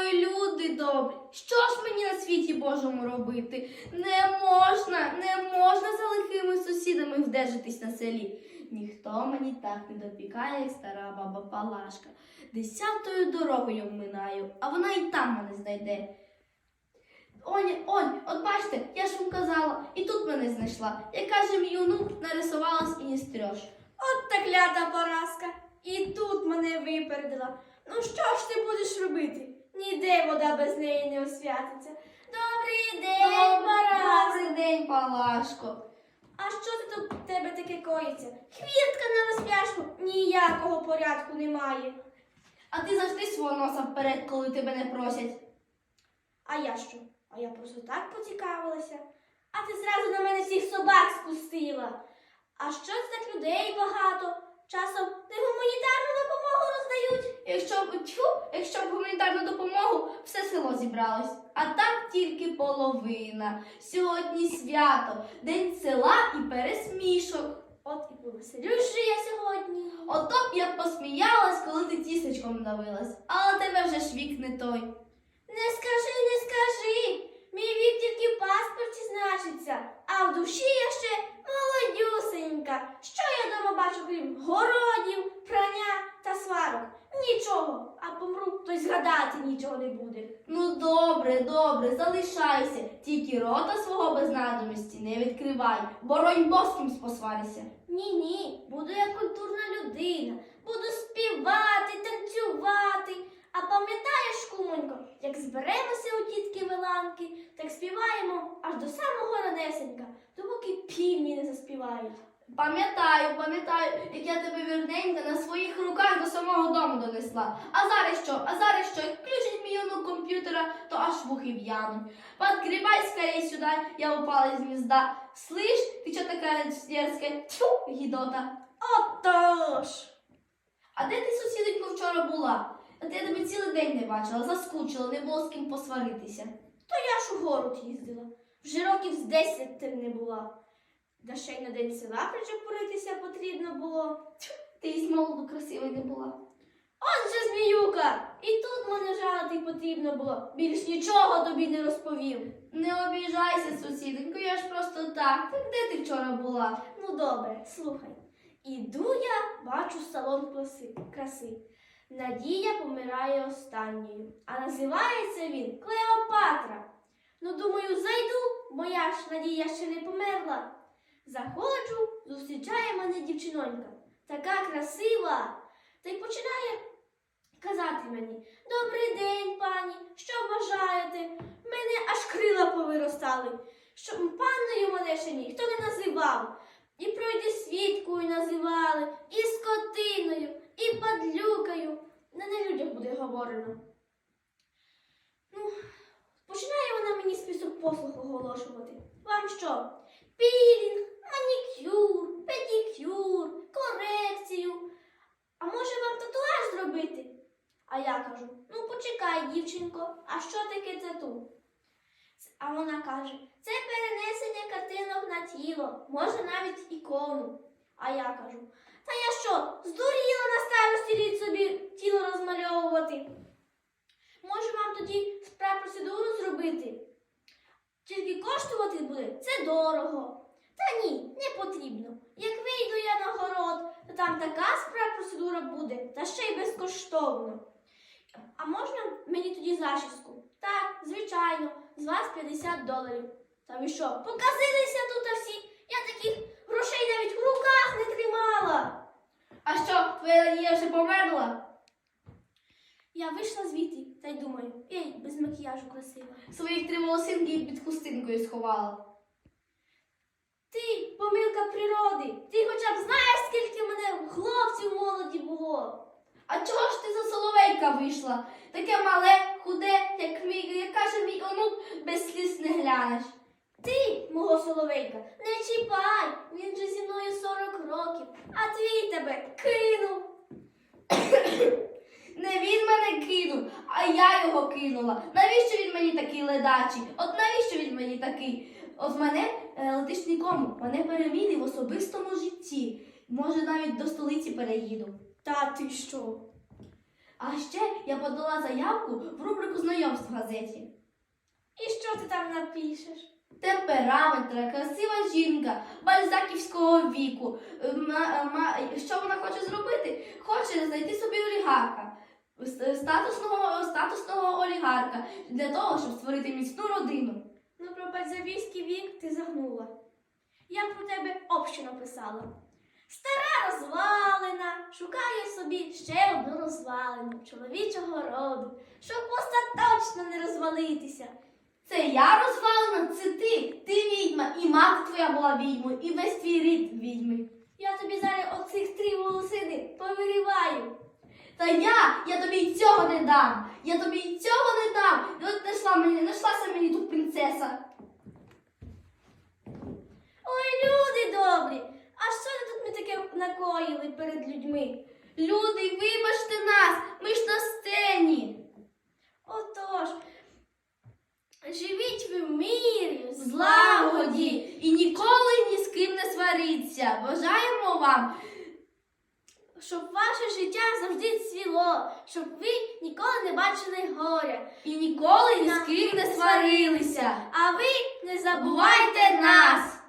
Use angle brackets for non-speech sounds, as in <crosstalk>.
Ой, люди добрі, що ж мені на світі Божому робити? Не можна, не можна за лихими сусідами вдержатись на селі. Ніхто мені так не допікає, як стара баба Палашка. Десятою дорогою минаю, а вона і там мене знайде. Онь, онь, от бачите, я ж вам казала, і тут мене знайшла. Як каже мій онук, нарисувалась і не стрьош. От та клята поразка. І тут мене випередила. Ну що ж ти будеш робити? Ніде вода без неї не освятиться. Добрий день, Параска. Добрий день, Палашко. А що це тут в тебе таке коїться? Хвіртка на розпляшку ніякого порядку немає. А ти завжди свого носа вперед, коли тебе не просять. А я що? А я просто так поцікавилася. А ти зразу на мене всіх собак спустила. А що це так людей багато? Часом не гуманітарну допомогу роздають. Якщо б тьфу, якщо б гуманітарну допомогу, все село зібралось. А так тільки половина. Сьогодні свято, день села і пересмішок. От і повеселюсь же я сьогодні. Ото б я посміялась, коли ти тістечком давилась, але тебе вже ж вік не той. Не скажи, не скажи. Мій вік тільки в паспорті значиться, а в душі я ще молодюсенька. Що бачу, крім городів, прання та сварок? Нічого, а помру, то й згадати нічого не буде. Ну добре, добре, залишайся, тільки рота свого без надобності не відкривай, боронь боским посварися. Ні, ні, буду я культурна людина, буду співати, танцювати. А пам'ятаєш, кумонько, як зберемося у тітки Миланки, так співаємо аж до самого ранесенька, допоки півні не заспівають. Пам'ятаю, пам'ятаю, як я тебе вірненько на своїх руках до самого дому донесла. А зараз що? А зараз що? Як включить мій онук комп'ютера, то аж вухи в'януть. Подгребай скорей сюда, я упала из гнезда. Слышь, ты что такая дерзкая? Тьфу, гідота. Отож! А де ти, сусідонько, вчора була? От я тебе цілий день не бачила, заскучила, не було з ким посваритися. То я ж у город їздила. Вже років з десять тим не була. Да ще й на день села причепуритися потрібно було. Ти й з молоду красивою не була. От же зміюка! І тут мене жалити потрібно було. Більш нічого тобі не розповів. Не обіжайся, сусідонько, я ж просто так. Так де ти вчора була? Ну добре, слухай. Іду я, бачу салон краси. краси. Надія помирає останньою, а називається він Клеопатра. Ну, думаю, зайду, моя ж Надія ще не померла. Заходжу, зустрічає мене дівчинонька, така красива, та й починає казати мені: Добрий день, пані, що бажаєте? Мене аж крила повиростали. Що панною мене ще ніхто не називав. І пройди свідкою називали, і скотиною, і падлюкою. Не на людях буде говорено. Ну, починає вона мені список послуг оголошувати. Вам що? Пілінг, манікюр, педикюр, корекцію. А може вам татуаж зробити? А я кажу: ну почекай, дівчинко, а що таке тату? А вона каже: це перенесення картинок на тіло, може навіть ікону. А я кажу: Та я що, здуріла на старості літ собі тіло розмальовувати? Може вам тоді спра-процедуру зробити? Тільки коштувати буде це дорого. Та ні, не потрібно. Як вийду я на город, то там така спра-процедура буде, та ще й безкоштовно. А можна мені тоді зачіску? Так, звичайно, з вас 50 доларів. Та ви що, показилися тут всі? Я таких грошей навіть в руках не тримала. А що, твоя Надія вже померла? Я вийшла звідти та й думаю, ей, без макіяжу красива. Своїх три волосинки під хустинкою сховала. Ти, помилка природи, ти хоча б знаєш, скільки мене хлопців молоді було. А чого ж ти за соловейка вийшла? Таке мале, худе, як мій, як каже мій онук, без сліз не глянеш. Ти, мого соловейка, не чіпай, він же зі мною 40 років, а твій тебе кинув. <coughs> Не він мене кинув, а я його кинула. Навіщо він мені такий ледачий? От навіщо він мені такий? От мене е, летиш нікому, мене переміни в особистому житті. Може, навіть до столиці переїду. Та ти що? А ще я подала заявку в рубрику знайомств в газеті. І що ти там напишеш? Темпераментна, красива жінка бальзаківського віку. Е, ма- Що вона хоче зробити? Хоче знайти собі олігарха, статусного, статусного олігарха для того, щоб створити міцну родину. Ну, про бальзавійський вік ти загнула. Я про тебе общо написала. Стара розвалина шукає собі ще одну розвалину чоловічого роду, щоб остаточно не розвалитися. Це я розвалена, це ти. Ти відьма, і мати твоя була відьмою, і весь твій рід відьми. Я тобі зараз оцих три волосини повиріваю. Та я, я тобі й цього не дам. Я тобі й цього не дам. Знайшла мені, знайшлася мені тут принцеса. Ой, люди добрі! А що ви тут ми таке накоїли перед людьми? Люди, вибачте нас, ми ж на сцені. Отож, живіть ви в мірі, В злагоді і ніколи ні з ким не сваріться. Бажаємо вам щоб ваше життя завжди цвіло, щоб ви ніколи не бачили горя, і ніколи ні з ким не сварилися. а ви не забувайте Бувайте нас!